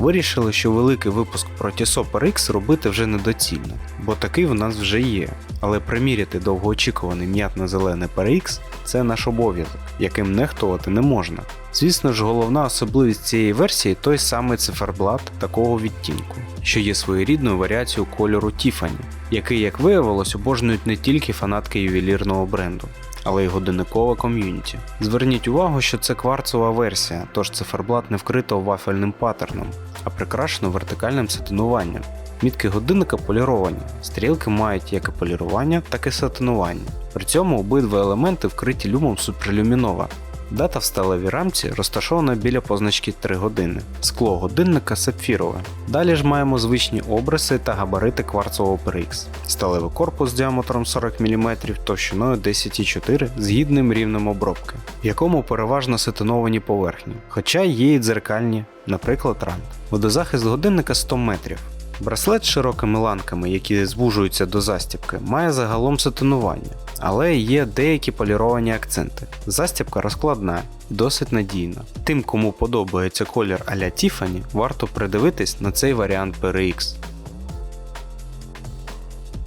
Вирішили, що великий випуск Tissot RX робити вже недоцільно, бо такий в нас вже є. Але приміряти довгоочікуваний м'ятно-зелений PRX – це наш обов'язок, яким нехтувати не можна. Звісно ж, головна особливість цієї версії той самий циферблат такого відтінку, що є своєрідною варіацією кольору Tiffany, який, як виявилось, обожнюють не тільки фанатки ювелірного бренду, але й годинникове ком'юніті. Зверніть увагу, що це кварцова версія, тож циферблат не вкрито вафельним паттерном, а прикрашено вертикальним сатинуванням. Мітки годинника поліровані, стрілки мають як і полірування, так і сатинування. При цьому обидва елементи вкриті люмом суперлюмінова. Дата в сталевій рамці розташована біля позначки 3 години. Скло годинника сапфірове. Далі ж маємо звичні обриси та габарити кварцового PRX. Сталевий корпус з діаметром 40 мм товщиною 10,4 з гідним рівнем обробки, в якому переважно сатиновані поверхні, хоча є і дзеркальні, наприклад, рант. Водозахист годинника 100 метрів. Браслет з широкими ланками, які звужуються до застібки, має загалом сатинування, але є деякі поліровані акценти. Застібка розкладна досить надійна. Тим, кому подобається колір а-ля Тіфані, варто придивитись на цей варіант PRX.